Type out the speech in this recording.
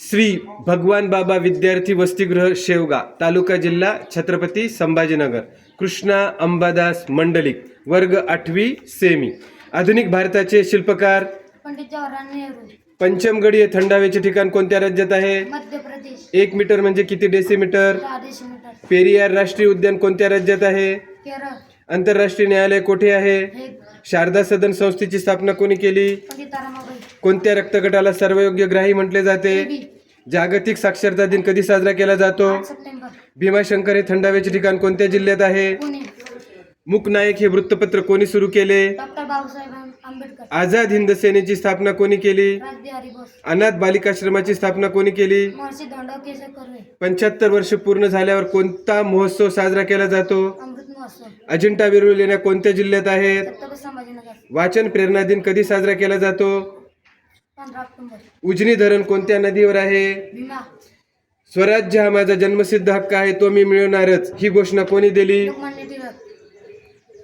श्री भगवान बाबा विद्यार्थी वसतिगृह शेवगा तालुका जिल्हा छत्रपती संभाजीनगर कृष्णा अंबादास मंडलिक वर्ग आठवी सेमी. आधुनिक भारताचे शिल्पकार पंडित जवाहरलाल नेहरू. पंचमगडी हे थंड हवेचे ठिकाण कोणत्या राज्यात आहे? मध्य प्रदेश एक मीटर म्हणजे किती डेसिमीटर? डेसिमीटर. पेरियार राष्ट्रीय उद्यान कोणत्या राज्यात आहे? केरळ. आंतरराष्ट्रीय न्यायालय कोठे आहे? हे शारदा सदन संस्थेची स्थापना कोणी केली? पंडित कोणत्या रक्तगटाला सर्वयोग्य ग्राही म्हटले जाते? जागतिक साक्षरता दिन कधी साजरा केला जातो? भीमाशंकर हे थंड हवेचे ठिकाण कोणत्या जिल्ह्यात आहे? पुणे. मूक नायक हे वृत्तपत्र कोणी सुरू केले? आझाद हिंद सेनेची स्थापना कोणी केली? अनाथ बालिकाश्रमाची स्थापना कोणी केली? पंच्याहत्तर वर्ष पूर्ण झाल्यावर कोणता महोत्सव साजरा केला जातो? अजिंठा वेरूळ लेण्या कोणत्या जिल्ह्यात आहेत? वाचन प्रेरणा दिन कधी साजरा केला जातो? उजनी धरण कोणत्या नदीवर आहे? स्वराज्य हा माझा जन्मसिद्ध हक्क आहे तो मी मिळवणारच. ही घोषणा कोणी दिली?